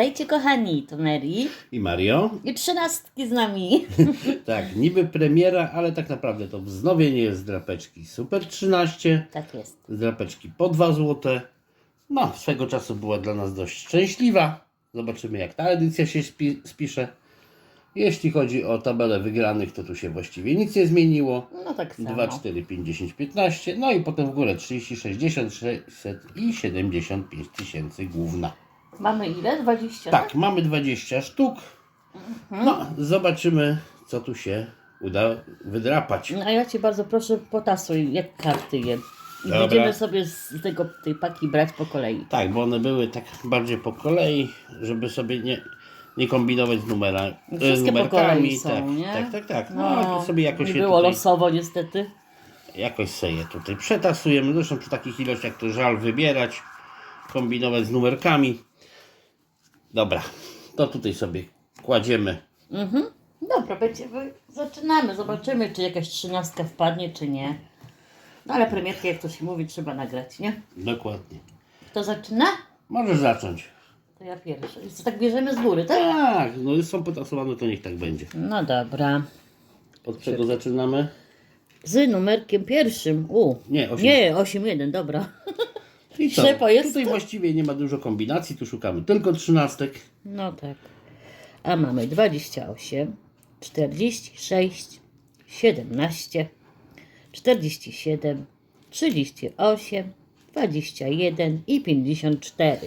Witajcie kochani, to Mary I Mario. i trzynastki z nami. Tak, niby premiera, ale tak naprawdę to wznowienie jest z drapeczki Super 13, tak jest. z drapeczki po 2 zł. No, swego czasu była dla nas dość szczęśliwa. Zobaczymy jak ta edycja się spi spisze. Jeśli chodzi o tabelę wygranych, to tu się właściwie nic nie zmieniło. No tak samo. 2, 4, 5, 10, 15. No i potem w górę 30, 60, 600 i 75 tysięcy główna. Mamy ile? 20? Tak, mamy 20 sztuk. No, zobaczymy, co tu się uda wydrapać. No, A ja Cię bardzo proszę, potasuj, jak karty je. I Dobra. będziemy sobie z tego, tej paki brać po kolei. Tak, bo one były tak bardziej po kolei, żeby sobie nie, nie kombinować z numera, e, Wszystkie po numerkami. kolei są, tak, nie? tak, tak, tak. No, to sobie jakoś nie się było tutaj, losowo niestety. jakoś sobie je tutaj przetasujemy. Zresztą przy takich ilościach to żal wybierać, kombinować z numerkami. Dobra, to tutaj sobie kładziemy. Mhm. Dobra, będziemy, zaczynamy. Zobaczymy, czy jakaś trzynastka wpadnie, czy nie. No ale premierkę, jak to się mówi, trzeba nagrać, nie? Dokładnie. Kto zaczyna? Możesz zacząć. To ja pierwszy. I co, tak bierzemy z góry, tak? Tak, no są potasowane, to niech tak będzie. No dobra. Od czego zaczynamy? Z numerkiem pierwszym. U. Nie, osiem. Nie, 8-1, dobra. I co? Ślepo jest? Tutaj właściwie nie ma dużo kombinacji, tu szukamy tylko trzynastek. No tak. A mamy 28, 46, 17, 47, 38, 21 i 54.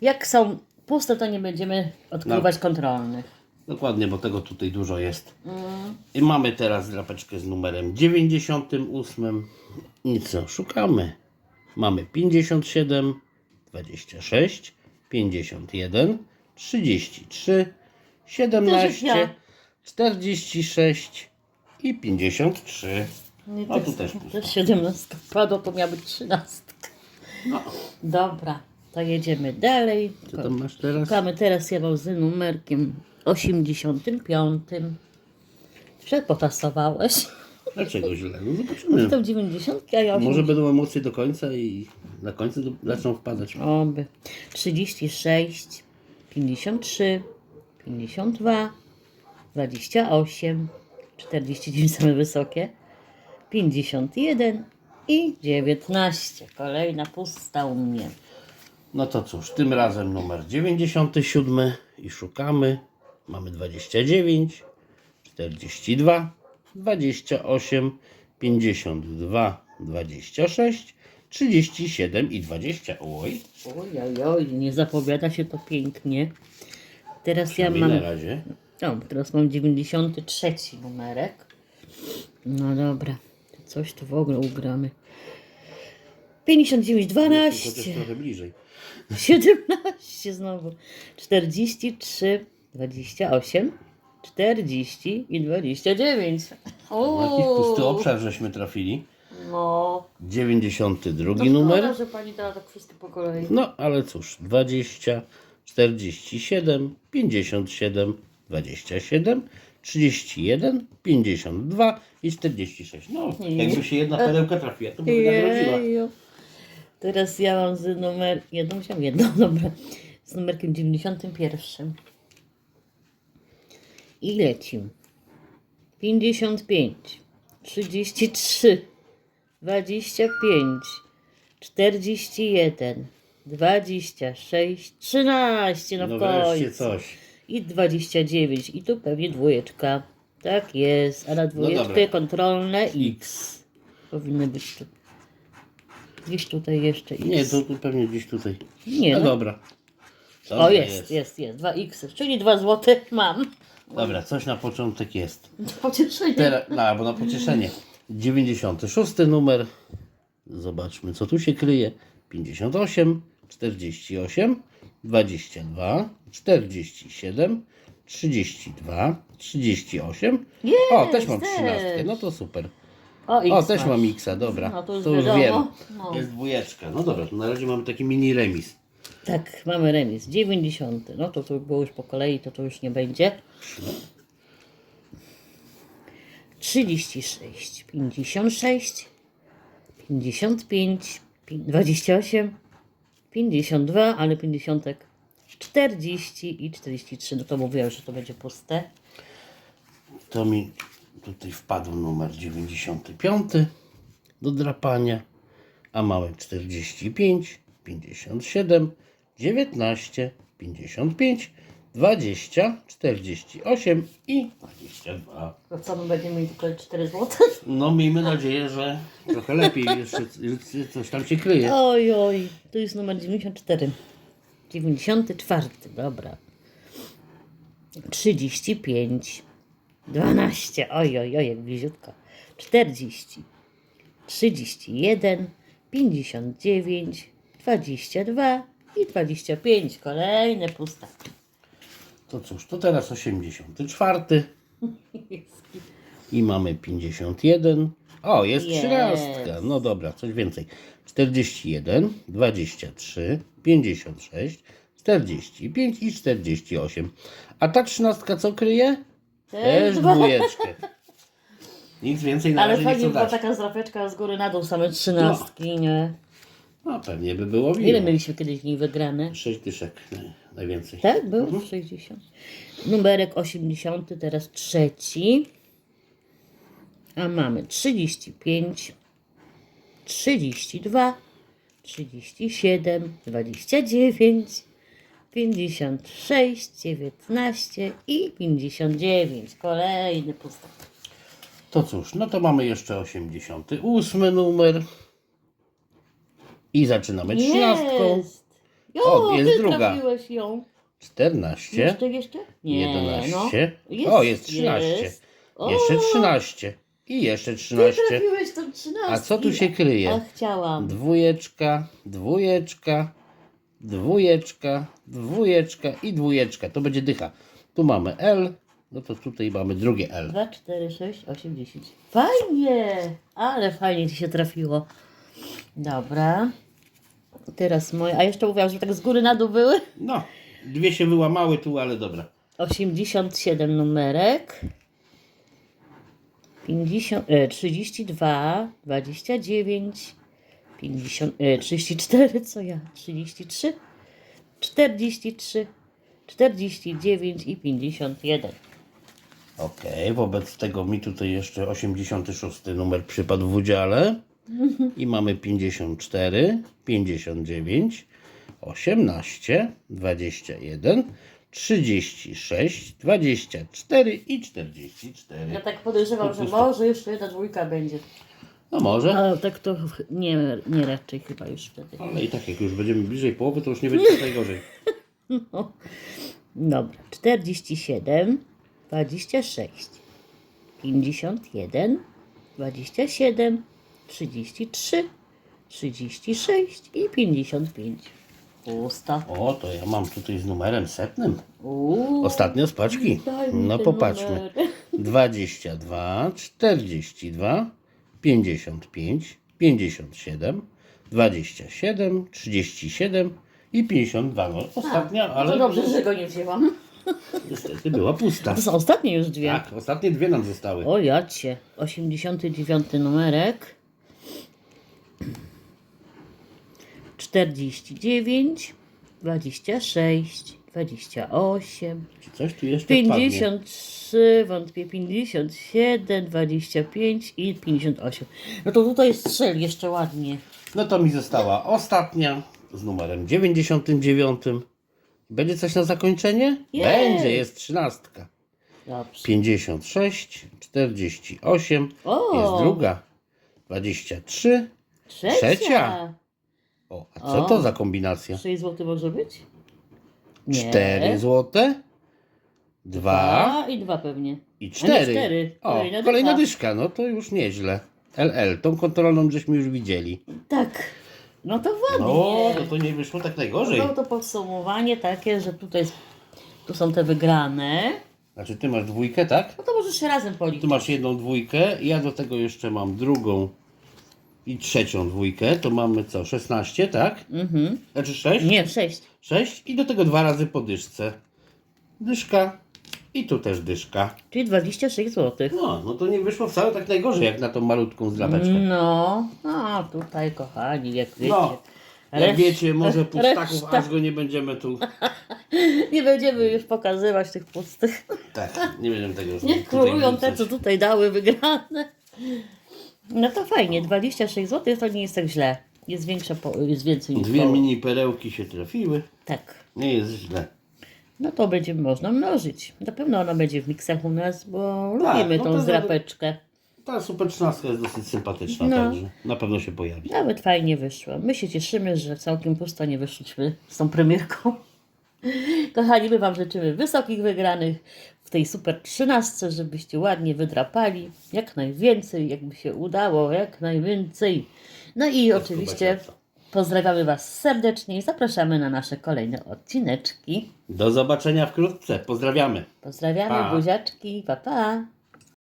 Jak są puste, to nie będziemy odkrywać No. kontrolnych. Dokładnie, bo tego tutaj dużo jest. I mamy teraz drapeczkę z numerem 98. I co? Szukamy. Mamy 57, 26, 51, 33, 17, ja. 46 i 53. Nie, No tu też pusto. też 17 padło, to miała być 13. No, Dobra, to jedziemy dalej. co tam masz teraz? Szukamy teraz ja z numerkiem 85. Że potasowałeś? Dlaczego źle? No zobaczymy. to 90, a ja Może będą emocje do końca i na końcu do- zaczną wpadać. Oby. 36, 53, 52, 28, 49 same wysokie, 51 i 19. Kolejna pusta u mnie. No to cóż, tym razem numer 97 i szukamy. Mamy 29, 42, 28, 52, 26, 37 i 20. Oj, Oj, oj, oj, nie zapowiada się to pięknie. Teraz ja mam, na razie. no, teraz mam 93 numerek. No dobra, coś tu w ogóle ugramy. 59, Chociaż 12. trochę bliżej. 17 znowu. 43, 28, 40 i 29. No, Jakiś pusty obszar żeśmy trafili. No. 92 To numer. szkoda, że pani teraz tak wszystko po kolei. No, ale cóż, 20, 47, 57, 27, 31, 52 i 46. No, jakby się jedna perełka trafiła, to by nagrodziła. Jeju. Teraz ja mam z numer... Jedną musiałam jedną, dobra. Z numerkiem 91. I lecim. 55, 33, 25, 41, 26, 13 no w No wreszcie końcu. coś. I 29. I tu pewnie dwójeczka. Tak jest. A na dwójeczkę No dobra. kontrolne X. Powinny być tu. Gdzieś tutaj jeszcze X. Nie, to, to pewnie gdzieś tutaj. Nie, No no. dobra. O, Dobra, jest, jest, jest. Dwa X. Czyli dwa złote mam. Dobra, coś na początek jest. Pocieszenie. Teraz, no, albo na pocieszenie. 96 numer. Zobaczmy, co tu się kryje. 58, 48, 22, 47, 32, 38. o, też mam też. 13. No to super. O, X O, też masz. mam Xa, dobra. No to już to już wiem. No. Jest dwójeczka. No dobra, to na razie mamy taki mini remis. Tak, mamy remis. 90. No to to było już po kolei, to to już nie będzie. 36, 56, 55, pi- 28, 52, ale 50 40 i 43. No to mówiłem, że to będzie puste. To mi tutaj wpadł numer 95 do drapania, a mamy 45, 57, 19, 55, 20, 48 i 22. To co, my będziemy mieli tylko 4 zł? No miejmy nadzieję, że trochę lepiej jeszcze coś tam się kryje. Oj, oj, tu jest numer 94. 94, dobra. 35, 12, oj, oj, oj, jak bliziutko. 40, 31, 59, 22 i 25. Kolejne pusta. To cóż, to teraz 84 i mamy 51. O, jest Jest. 13. No dobra, coś więcej. 41, 23, 56, 45 i 48. A ta 13 co kryje? Też dwa. dwójeczkę. Nic więcej na Ale razie nie fajnie chcę była dać. taka zdrapeczka z góry na dół, same trzynastki, nie? No pewnie by było Ile miło. mieliśmy kiedyś w niej wygrane? 6 dyszek naj- najwięcej. Tak, był 60. Numerek 80, teraz trzeci. A mamy 35, 32, 37, 29, 56, 19 i 59. Kolejny pustek. To cóż, no to mamy jeszcze 88 numer. I zaczynamy 13. Jest! Jo, O, jest ty druga. trafiłeś ją. 14. Jeszcze, jeszcze? Nie, 11. No. o, jest 13. jest. O, Jeszcze 13. I jeszcze Ty 13. trafiłeś tą 13. A co tu się kryje? A chciałam. Dwójeczka, dwójeczka, dwójeczka, dwójeczka i dwójeczka. To będzie dycha. Tu mamy L, no to tutaj mamy drugie L. 2, 4, 6, 8, 10. Fajnie! Ale fajnie ci się trafiło. Dobra. Teraz moje. A jeszcze mówiłam, że tak z góry na dół były? No, dwie się wyłamały tu, ale dobra. 87 numerek. 50, e, 32, 29, 50, e, 34, co ja? 33, 43, 49 i 51. Okej, wobec tego mi tutaj jeszcze 86 numer przypadł w udziale. I mamy 54, 59, 18, 21, 36, 24 i 44. Ja tak podejrzewam, że może jeszcze jedna dwójka będzie. No może, Ale tak to ch- nie, nie raczej chyba już wtedy. ale i tak jak już będziemy bliżej połowy, to już nie będzie najgorzej. Dobra, 47, 26, 51, 27, 33, 36 i 55. Pusta. O, to ja mam tutaj z numerem setnym. Uuu, Ostatnio z paczki. daj mi No te popatrzmy. numery. 22, 42, 55, 57, 27, 37 i 52. No, ostatnia, To ale dobrze, że go nie wzięłam. niestety była pusta. To są ostatnie już dwie. Tak, ostatnie dwie nam zostały. O jacie, 89 numerek. 49, 26, 28, Czy coś tu jeszcze wpadnie? 53, wątpię, 57, 25 i 58. No to tutaj strzel jeszcze ładnie. No to mi została ostatnia z numerem 99. Będzie coś na zakończenie? Jest. Będzie, jest trzynastka. Dobrze. 56, 48, O! jest druga, 23. Trzecia. trzecia. O, a co O. to za kombinacja? 6 zł może być? Nie. 4 złote, 2 A i dwa pewnie. i A nie, 4. cztery. O, Kolejna kolejna dycha. dyszka, no to już nieźle. LL, tą kontrolną żeśmy już widzieli. Tak. No to ładnie. No, to nie wyszło tak najgorzej. No to podsumowanie takie, że tutaj tu są te wygrane. Znaczy ty masz dwójkę, tak? No to możesz się razem policzyć. masz jedną dwójkę, ja do tego jeszcze mam drugą i trzecią dwójkę, to mamy co, 16, tak? Mhm. Znaczy 6? Nie, sześć. 6 i do tego dwa razy po dyszce. Dyszka i tu też dyszka. Czyli 26 zł. No, no to nie wyszło wcale tak najgorzej jak na tą malutką zlapeczkę. No, a tutaj kochani, jak wiecie, No. Jak Reszt- wiecie, może pustaków, reszta. aż go nie będziemy tu. Nie będziemy już pokazywać tych pustych. Tak, nie będziemy tego już Niech królują te, co tutaj dały wygrane. No to fajnie, 26 zł to nie jest tak źle. Jest większa, po, jest więcej niż Dwie mini perełki się trafiły. Tak. Nie jest źle. No to będzie można mnożyć. Na pewno ona będzie w miksach u nas, bo Tak, lubimy no tą to- zrapeczkę. Ta super 13 jest dosyć sympatyczna, No. także na pewno się pojawi. Nawet fajnie wyszło. My się cieszymy, że całkiem pusto nie wyszliśmy z tą premierką. Kochani, my Wam życzymy wysokich wygranych w tej super trzynastce, żebyście ładnie wydrapali. Jak najwięcej, jakby się udało, jak najwięcej. No i oczywiście pozdrawiamy Was serdecznie i zapraszamy na nasze kolejne odcineczki. Do zobaczenia wkrótce. Pozdrawiamy. Pozdrawiamy, Pa. buziaczki, pa pa!